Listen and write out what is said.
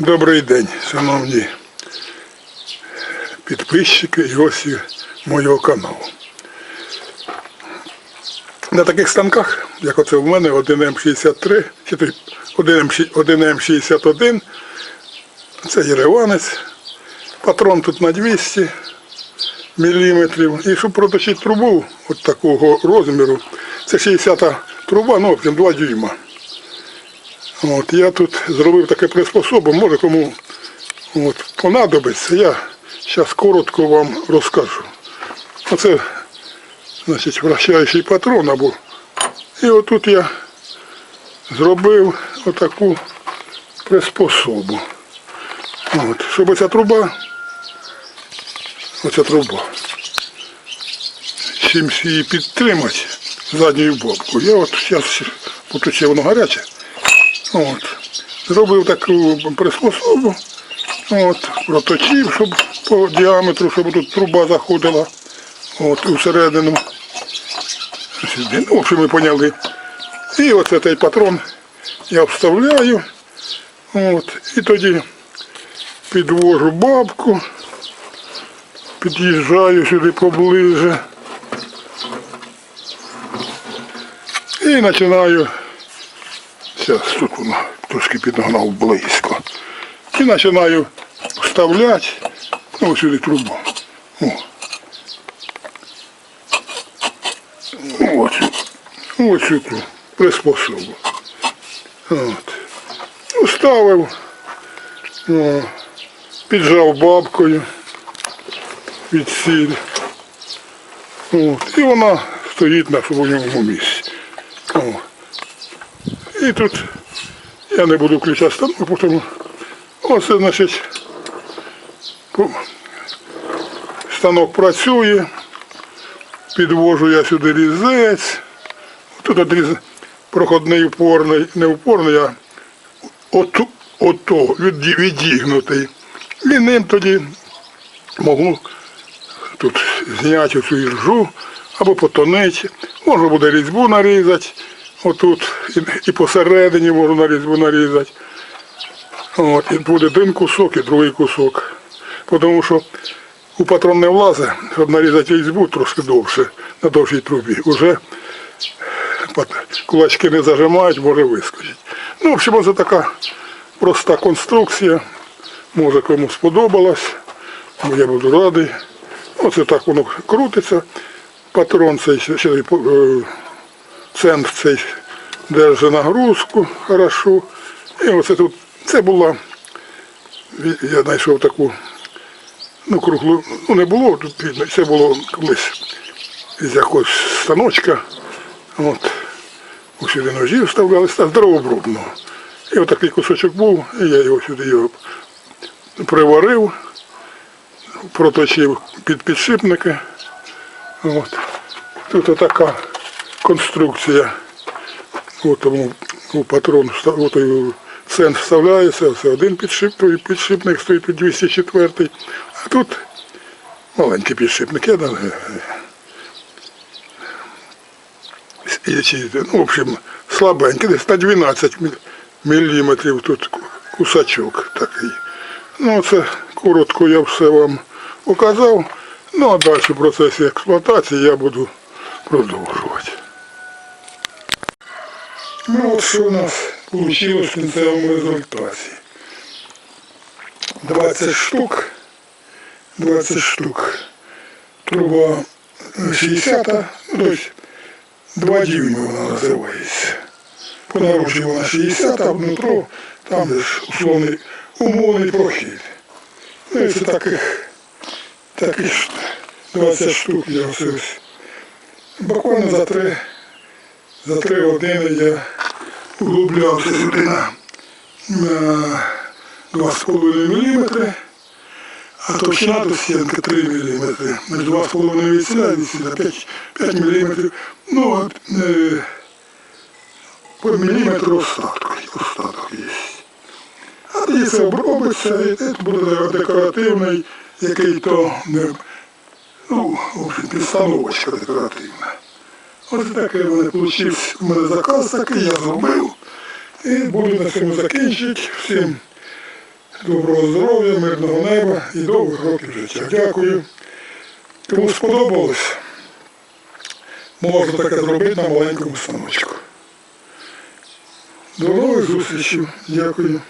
Добрий день, шановні підписчики і гості моєго каналу. На таких станках, як оце в мене, 1М63, 1М- 1М61, це єреванець, патрон тут на 200 мм. І щоб проточити трубу от такого розміру, це 60 труба, ну, в 2 дюйма. От, я тут зробив таке приспособу, може кому от, понадобиться, я зараз коротко вам розкажу. Оце, значить, вращаючий патрон або. І отут я зробив отаку приспособу. От, щоб оця труба, оця труба, чим її підтримати задньою бобкою. Я от зараз, тут воно гаряче. От. Зробив таку приспособу, от, проточив, щоб по діаметру, щоб тут труба заходила от, усередину. Сюди. Ну, в общем, ми поняли. І оце цей патрон я вставляю. От, і тоді підвожу бабку, під'їжджаю сюди поближе. І починаю Зараз тут воно трошки підогнав близько. І починаю вставляти ну, ось сюди трубу. О. Ось, ось цю приспособу. От. Вставив, о, піджав бабкою від сіль. От. І вона стоїть на своєму місці. І тут я не буду включати станок, тому оце, значить, станок працює, підвожу я сюди різець. Тут одріз проходний упорний, не упорний, а ото, ото відігнутий. І ним тоді можу тут зняти цю іржу або потонити. Можна буде різьбу нарізати. Отут і, посередині можна різьбу нарізати. От, і буде один кусок і другий кусок. Тому що у патрон не влазить, щоб нарізати різьбу трошки довше, на довшій трубі. Уже кулачки не зажимають, може вискочити. Ну, в общем, це така проста конструкція. Може кому сподобалась, бо я буду радий. Оце так воно крутиться. Патрон цей ще, центр цей держить нагрузку хорошо. І оце тут, це була, я знайшов таку, ну, круглу, ну не було тут видно, це було колись із якогось станочка. От, у сюди ножі вставляли, та здоровобрубного. І отакий кусочок був, і я його сюди його приварив, проточив під підшипники. От. Тут отака конструкція. От тому у патрон вста- от, цент вставляється, це один підшип, той підшипник стоїть під 204, а тут маленький підшипник. Я, е, і ці, ну, в общем, слабенький, десь на 12 міліметрів тут ку- кусачок такий. Ну, це коротко я все вам показав. Ну, а далі в процесі експлуатації я буду продовжувати. Ну, от що у нас вийшло в кінцевому результаті. 20 штук. 20 штук. Труба 60, ну, тобто 2 дюйми вона називається. По наружі вона 60, а внутрі там де ж условний умовний прохід. Ну і це таких, таких 20 штук я ось. Буквально за три, за три години я углублявся сюди на, на 2,5 мм, а товщина до стінки 3 мм. Між 2,5 від сюди, від 5, 5 мм. Ну, е, по міліметру остаток, остаток є. А тоді це обробиться, і це буде декоративний, який то, не, ну, в общем, підстановочка декоративна. Ось таке в мене у мене заказ такий, я зробив. І буду на цьому закінчити. Всім Доброго здоров'я, мирного неба і довгих років життя. Дякую. Кому сподобалось, можна таке зробити на маленькому станочку. До нових зустрічей. Дякую.